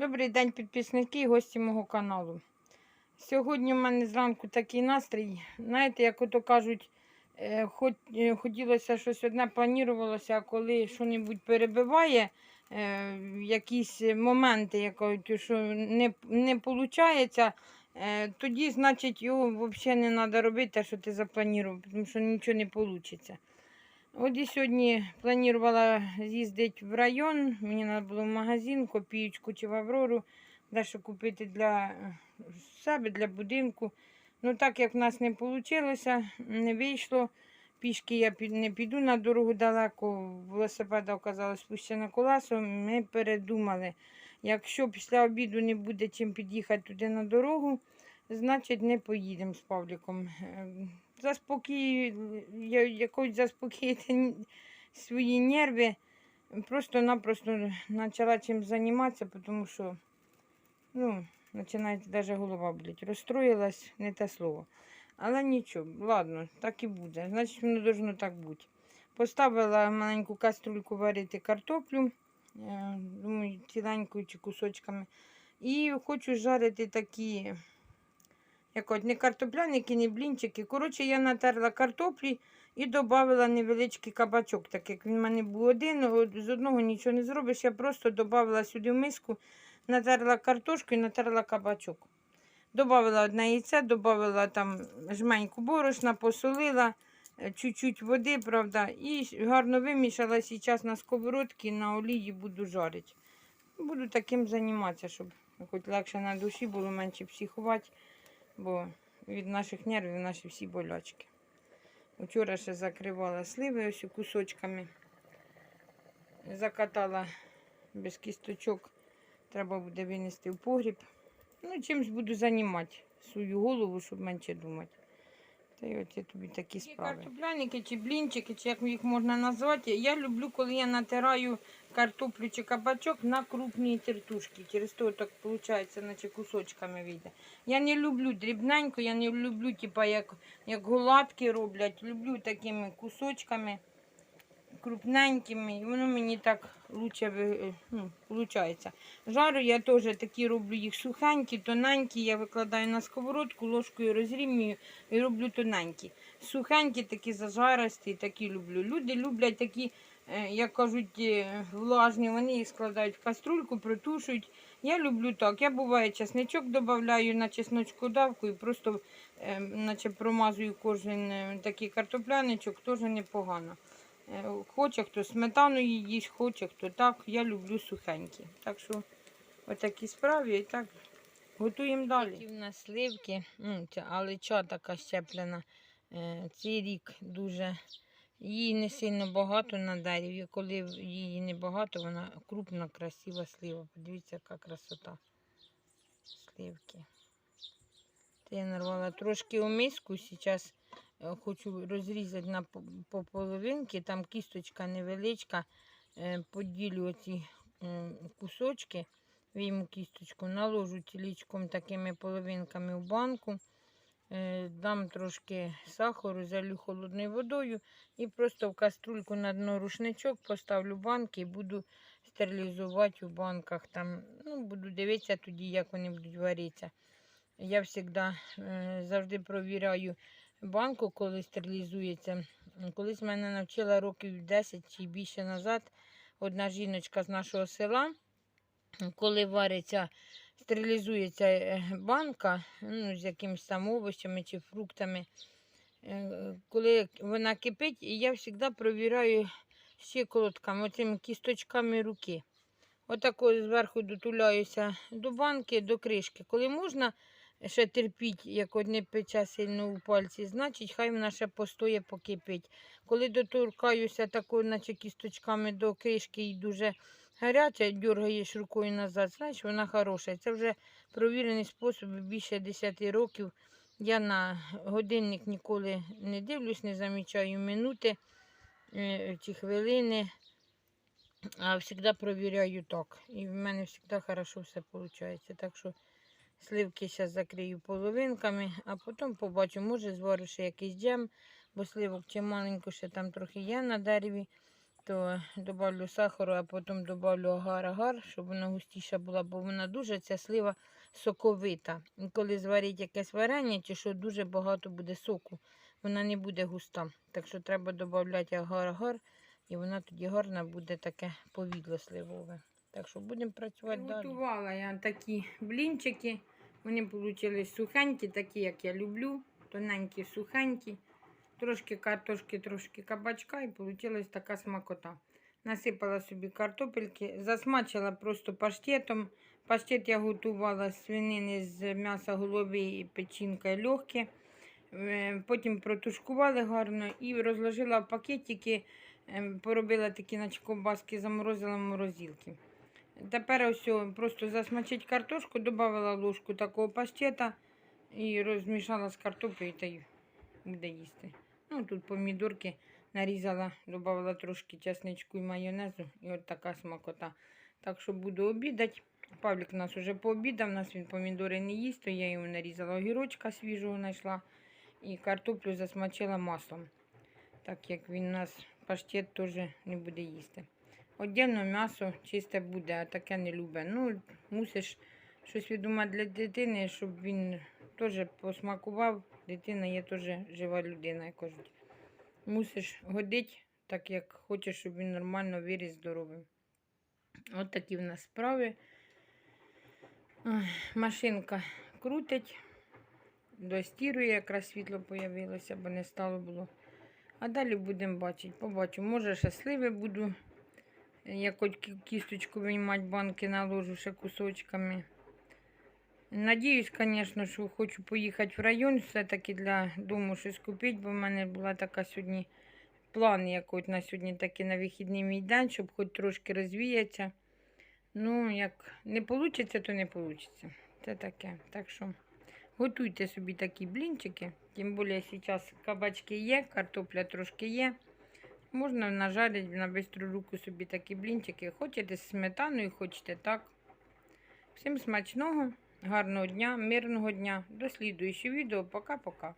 Добрий день, підписники і гості мого каналу. Сьогодні в мене зранку такий настрій. Знаєте, як ото кажуть, е, е, хотілося щось одне планувалося, а коли щось перебиває, е, якісь моменти, що не, виходить, тоді, значить, його взагалі не треба робити, що ти запланував, тому що нічого не вийде. От і сьогодні планувала з'їздити в район. Мені треба було в магазин, копієчку чи в Аврору, дещо купити для е, себе, для будинку. Ну, так як в нас не вийшло, не вийшло. Пішки я не піду на дорогу далеко. Велосипеда оказалось спущено колесо. Ми передумали. Якщо після обіду не буде чим під'їхати туди на дорогу, значить не поїдемо з Павліком. Заспокій, я- якось заспокоїти свої нерви. Просто-напросто почала чим займатися, тому що ну, починає навіть голова боліти. Розстроїлась, не те слово. Але нічого, ладно, так і буде. Значить, воно должно так бути. Поставила маленьку каструльку варити картоплю, е, думаю, ціленькою чи кусочками. І хочу жарити такі, як от не картопляники, не блінчики. Коротше, я натерла картоплі і додала невеличкий кабачок, так як він в мене був один, з одного нічого не зробиш. Я просто додала сюди в миску, натерла картошку і натерла кабачок. Добавила одне яйце, додала там жменьку борошна, посолила, е, чуть-чуть води, правда, і гарно вимішала. Зараз на сковородці на олії буду жарити. Буду таким займатися, щоб хоч легше на душі було менше психувати, бо від наших нервів наші всі болячки. Вчора ще закривала сливи ось кусочками. Закатала без кісточок. Треба буде винести в погріб. Ну, чимось буду займати свою голову, щоб менше думати. Та й оці тобі такі справи. Картопляники чи блінчики, чи як їх можна назвати. Я люблю, коли я натираю картоплю чи кабачок на крупні тертушки. Через то так виходить, наче кусочками вийде. Я не люблю дрібненько, я не люблю, типа, як, як гуладки роблять. Люблю такими кусочками крупненькими, воно мені так лучше ну, виходить. Жару я теж такі роблю їх сухенькі, тоненькі. Я викладаю на сковородку, ложкою розрівнюю і роблю тоненькі. Сухенькі, такі зажаристі, такі люблю. Люди люблять такі, е, як кажуть, е, влажні, вони їх складають в каструльку, протушують. Я люблю так. Я буває чесничок додаю на чесночку давку і просто е, наче промазую кожен е, такий картопляничок, теж непогано. Е, Хоче хто сметаною їсть, хоче хто так. Я люблю сухенькі. Так що отакі справи і так готуємо далі. Такі в нас сливки, М, ця така щеплена. Е, Цей рік дуже. Її не сильно багато на дереві. Коли її не багато, вона крупна, красива слива. Подивіться, яка красота. Сливки. Це я нарвала трошки у миску. Зараз хочу розрізати на по- по половинки, там кісточка невеличка, Е, поділю оці кусочки, вийму кісточку, наложу цілічком такими половинками в банку, Е, дам трошки сахару, залю холодною водою і просто в каструльку на дно рушничок поставлю банки і буду стерилізувати у банках. Там, ну, буду дивитися тоді, як вони будуть варитися. Я завжди завжди провіряю банку, коли стерилізується. Колись мене навчила років 10 чи більше назад одна жіночка з нашого села, коли вариться, стерилізується е, банка ну, з якимись там овочами чи фруктами. е, Коли вона кипить, я завжди провіряю щиколотками, оцими кісточками руки. Отако зверху дотуляюся до банки, до кришки. Коли можна, ще терпіть, як одне пече сильно у пальці, значить, хай вона ще постоє, покипить. Коли доторкаюся такою, наче кісточками до кришки і дуже гаряча, дергаєш рукою назад, значить вона хороша. Це вже провірений спосіб більше 10 років. Я на годинник ніколи не дивлюсь, не замічаю минути е, чи хвилини. А завжди провіряю так. І в мене завжди хорошо все виходить. Так що Сливки зараз закрию половинками, а потім побачу, може зварю ще якийсь джем, бо сливок чи маленько ще там трохи є на дереві. то додавлю сахару, а потім додавлю агар-агар, щоб вона густіша була, бо вона дуже ця слива соковита. І коли зварить якесь варення, чи що дуже багато буде соку, вона не буде густа. Так що треба додати агар-агар, і вона тоді гарна буде таке повідло сливове. Так що будемо працювати далі. Готувала я такі блінчики. Вони вийшли сухенькі, такі, як я люблю. Тоненькі, сухенькі. Трошки картошки, трошки кабачка і вийшла така смакота. Насипала собі картопельки, засмачила просто паштетом. Паштет я готувала з свинини з м'яса голови і печінка і. Е, Потім протушкували гарно і розложила в пакетики, е, поробила такі наче ковбаски, заморозила в морозилки. Тепер ось просто засмачить картошку, додала ложку такого паштета і розмішала з картоплею та й буде їсти. Ну, тут помідорки нарізала, додала трошки чесничку і майонезу, і от така смакота. Так що буду обідати. Павлік у нас уже пообідав, у нас він помідори не їсть, то я йому нарізала огірочка свіжого знайшла і картоплю засмачила маслом. Так як він у нас паштет теж не буде їсти. Отдельно м'ясо чисте буде, а таке не любить. Ну, мусиш щось віддумати для дитини, щоб він теж посмакував. Дитина є теж жива людина, як кажуть. Мусиш годити, так як хочеш, щоб він нормально виріс здоровим. От такі в нас справи. Машинка крутить, достірує, якраз світло появилося, бо не стало було. А далі будемо бачити. Побачу. Може, ще сливи буду. Я кі- кісточку виймати банки наложу ще кусочками. Надіюсь, звісно, що хочу поїхати в район все-таки для дому щось купити, бо в мене була така сьогодні план якось на сьогодні такий на вихідний мій день, щоб хоч трошки розвіятися. Ну, як не вийде, то не вийде. Це таке. Так що готуйте собі такі блінчики. Тим більше зараз кабачки є, картопля трошки є. Можна нажарити на бистру руку собі такі блінчики. Хочете з сметаною, хочете так. Всім смачного, гарного дня, мирного дня. До слідуючого відео. Пока-пока.